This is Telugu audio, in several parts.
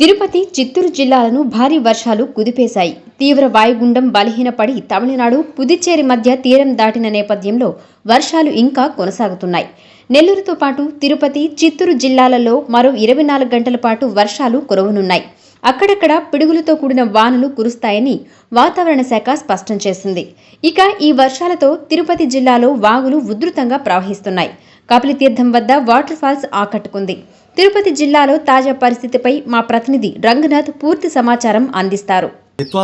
తిరుపతి చిత్తూరు జిల్లాలను భారీ వర్షాలు కుదిపేశాయి. తీవ్ర వాయుగుండం బలహీనపడి తమిళనాడు పుదుచ్చేరి మధ్య తీరం దాటిన నేపథ్యంలో వర్షాలు ఇంకా కొనసాగుతున్నాయి. నెల్లూరుతో పాటు తిరుపతి చిత్తూరు జిల్లాలలో మరో ఇరవై నాలుగు గంటల పాటు వర్షాలు కురవనున్నాయి. అక్కడక్కడ పిడుగులతో కూడిన వానలు కురుస్తాయని వాతావరణ శాఖ స్పష్టం చేసింది. ఇక ఈ వర్షాలతో తిరుపతి జిల్లాలో వాగులు ఉధృతంగా ప్రవహిస్తున్నాయి. కపిలతీర్థం వద్ద వాటర్ ఫాల్స్ ఆకట్టుకుంది. తిరుపతి జిల్లాలో తాజా పరిస్థితిపై మా ప్రతినిధి రంగనాథ్ పూర్తి సమాచారం అందిస్తారు.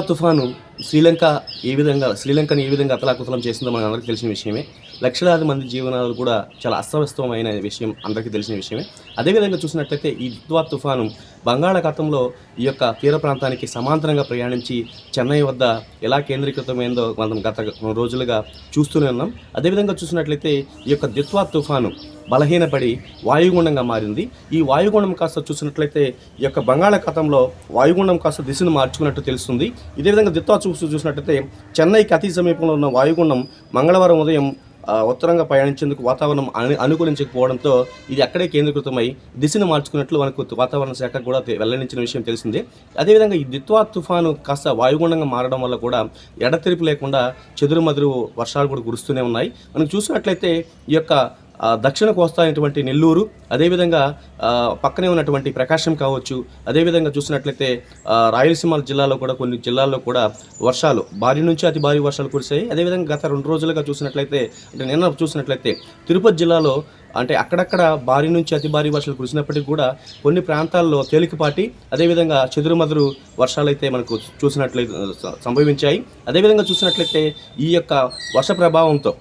తుఫాను శ్రీలంక ఏ విధంగా శ్రీలంకను ఏ విధంగా అతలాకుతలం చేసిందో మనకు అందరికీ తెలిసిన విషయమే. లక్షలాది మంది జీవనాలు కూడా చాలా అస్తవ్యస్తమైన విషయం అందరికీ తెలిసిన విషయమే. అదేవిధంగా చూసినట్లయితే ఈ దిత్వా తుఫాను బంగాళాఖాతంలో ఈ యొక్క తీర ప్రాంతానికి సమాంతరంగా ప్రయాణించి చెన్నై వద్ద ఎలా కేంద్రీకృతమైందో మనం గత రోజులుగా చూస్తూనే ఉన్నాం. అదేవిధంగా చూసినట్లయితే ఈ యొక్క దిత్వా తుఫాను బలహీనపడి వాయుగుండంగా మారింది. ఈ వాయుగుండం కాస్త చూసినట్లయితే ఈ యొక్క బంగాళాఖాతంలో వాయుగుండం కాస్త దిశను మార్చుకున్నట్టు తెలుస్తుంది. ఇదే విధంగా దిత్వా చూసి చూసినట్లయితే చెన్నైకి అతి సమీపంలో ఉన్న వాయుగుండం మంగళవారం ఉదయం ఉత్తరంగా ప్రయాణించేందుకు వాతావరణం అను అనుకూలించకపోవడంతో ఇది అక్కడే కేంద్రీకృతమై దిశను మార్చుకున్నట్లు మనకు వాతావరణ శాఖ కూడా తె- వెల్లడించిన విషయం తెలిసిందే. అదేవిధంగా ఈ దిత్వా తుఫాను కాస్త వాయుగుండంగా మారడం వల్ల కూడా ఎడతెరిపి లేకుండా చెదురుమదురు వర్షాలు కూడా కురుస్తూనే ఉన్నాయి. మనం చూసినట్లయితే ఈ యొక్క దక్షిణ కోస్తా అయినటువంటి నెల్లూరు అదేవిధంగా పక్కనే ఉన్నటువంటి ప్రకాశం కావచ్చు అదేవిధంగా చూసినట్లయితే రాయలసీమ జిల్లాలో కూడా కొన్ని జిల్లాల్లో కూడా వర్షాలు భారీ నుంచి అతి భారీ వర్షాలు కురిశాయి. అదేవిధంగా గత రెండు రోజులుగా చూసినట్లయితే అంటే నిన్న చూసినట్లయితే తిరుపతి జిల్లాలో అంటే అక్కడక్కడ భారీ నుంచి అతి భారీ వర్షాలు కురిసినప్పటికీ కూడా కొన్ని ప్రాంతాల్లో తేలికపాటి అదేవిధంగా చెదురుమదురు వర్షాలు అయితే మనకు చూసినట్లయితే సంభవించాయి. అదేవిధంగా చూసినట్లయితే ఈ యొక్క వర్ష ప్రభావంతో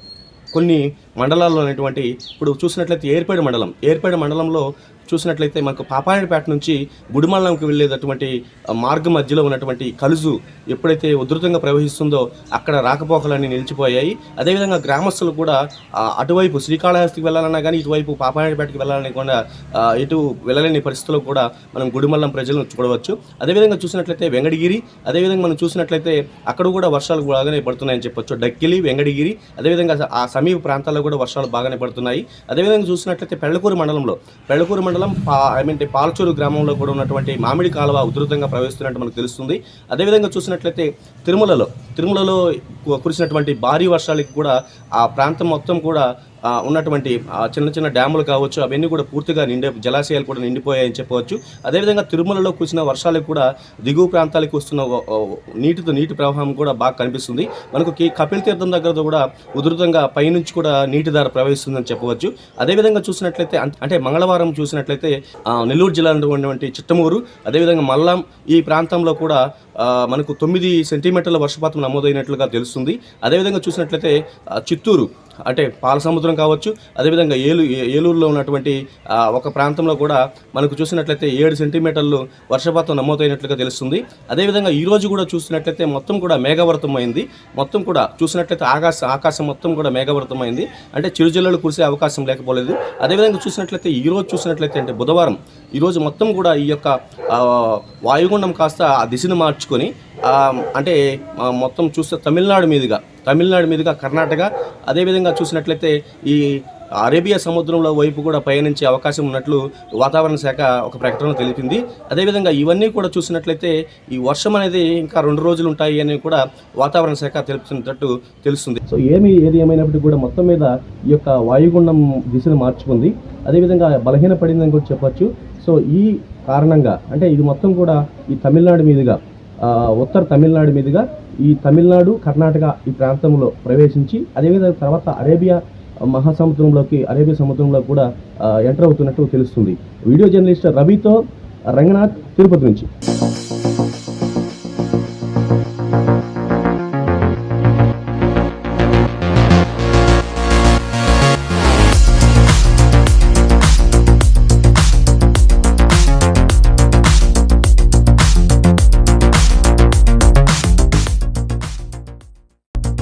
కొన్ని మండలాల్లో ఉన్నటువంటి ఇప్పుడు చూసినట్లయితే ఏర్పేడు మండలం ఏర్పేడు మండలంలో చూసినట్లయితే మనకు పాపాయనపేట నుంచి గుడిమల్లంకి వెళ్ళేటటువంటి మార్గం మధ్యలో ఉన్నటువంటి కలుజు ఎప్పుడైతే ఉధృతంగా ప్రవహిస్తుందో అక్కడ రాకపోకలన్నీ నిలిచిపోయాయి. అదేవిధంగా గ్రామస్తులు కూడా అటువైపు శ్రీకాళహస్తికి వెళ్ళాలన్నా కానీ ఇటువైపు పాపాయనపేటకి వెళ్ళాలని కూడా ఇటు వెళ్ళలేని పరిస్థితుల్లో కూడా మనం గుడిమల్లం ప్రజలను చూడవచ్చు. అదేవిధంగా చూసినట్లయితే వెంగడగిరి అదేవిధంగా మనం చూసినట్లయితే అక్కడ కూడా వర్షాలు బాగానే పడుతున్నాయని చెప్పొచ్చు. డక్కిలి వెంగడగిరి అదేవిధంగా ఆ సమీప ప్రాంతాల్లో కూడా వర్షాలు బాగానే పడుతున్నాయి. అదేవిధంగా చూసినట్లయితే పెళ్ళకూరు మండలంలో పెళ్ళకూరు మండలం పా ఐ మీన్ పాలచూరు గ్రామంలో కూడా ఉన్నటువంటి మామిడి కాలువ ఉధృతంగా ప్రవేశిస్తున్నట్టు మనకు తెలుస్తుంది. అదేవిధంగా చూసినట్లయితే తిరుమలలో తిరుమలలో కురిసినటువంటి భారీ వర్షాలకి కూడా ఆ ప్రాంతం మొత్తం కూడా ఉన్నటువంటి చిన్న చిన్న డ్యాములు కావచ్చు అవన్నీ కూడా పూర్తిగా నిండే జలాశయాలు కూడా నిండిపోయాయని చెప్పవచ్చు. అదేవిధంగా తిరుమలలో కురిసిన వర్షాలకు కూడా దిగువ ప్రాంతాలకు వస్తున్న నీటితో నీటి ప్రవాహం కూడా బాగా కనిపిస్తుంది. మనకు కపిల్ తీర్థం దగ్గర కూడా ఉధృతంగా పైనుంచి కూడా నీటి ధార ప్రవహిస్తుందని చెప్పవచ్చు. అదేవిధంగా చూసినట్లయితే అంటే మంగళవారం చూసినట్లయితే నెల్లూరు జిల్లా ఉన్నటువంటి చిట్టమూరు అదేవిధంగా మల్లాం ఈ ప్రాంతంలో కూడా మనకు తొమ్మిది సెంటీమీటర్ల వర్షపాతం నమోదైనట్లుగా తెలుస్తుంది. అదేవిధంగా చూసినట్లయితే చిత్తూరు అంటే పాల సముద్రం కావచ్చు అదేవిధంగా ఏలు ఏలూరులో ఉన్నటువంటి ఒక ప్రాంతంలో కూడా మనకు చూసినట్లయితే ఏడు సెంటీమీటర్లు వర్షపాతం నమోదైనట్లుగా తెలుస్తుంది. అదేవిధంగా ఈరోజు కూడా చూసినట్లయితే మొత్తం కూడా మేఘవర్తం అయింది. మొత్తం కూడా చూసినట్లయితే ఆకాశ ఆకాశం మొత్తం కూడా మేఘావృతం అయింది. అంటే చిరుజిల్లలు కురిసే అవకాశం లేకపోలేదు. అదేవిధంగా చూసినట్లయితే ఈరోజు చూసినట్లయితే అంటే బుధవారం ఈరోజు మొత్తం కూడా ఈ యొక్క వాయుగుండం కాస్త ఆ దిశను మార్చుకొని అంటే మొత్తం చూస్తే తమిళనాడు మీదుగా తమిళనాడు మీదుగా కర్ణాటక. అదేవిధంగా చూసినట్లయితే ఈ అరేబియా సముద్రంలో వైపు కూడా పయనించే అవకాశం ఉన్నట్లు వాతావరణ శాఖ ఒక ప్రకటన తెలిపింది. అదేవిధంగా ఇవన్నీ కూడా చూసినట్లయితే ఈ వర్షం అనేది ఇంకా రెండు రోజులు ఉంటాయి అని కూడా వాతావరణ శాఖ తెలుపుతున్నట్టు తెలుస్తుంది. సో ఏమి ఏది ఏమైనప్పటికీ కూడా మొత్తం మీద ఈ యొక్క వాయుగుండం దిశను మార్చుకుంది. అదేవిధంగా బలహీనపడిందని కూడా చెప్పచ్చు. సో ఈ కారణంగా అంటే ఇది మొత్తం కూడా ఈ తమిళనాడు మీదుగా ఉత్తర తమిళనాడు మీదుగా ఈ తమిళనాడు కర్ణాటక ఈ ప్రాంతంలో ప్రవేశించి అదేవిధంగా తర్వాత అరేబియా మహాసముద్రంలోకి అరేబియా సముద్రంలో కూడా ఎంటర్ అవుతున్నట్టు తెలుస్తుంది. వీడియో జర్నలిస్ట్ రవితో రంగనాథ్ తిరుపతి నుంచి.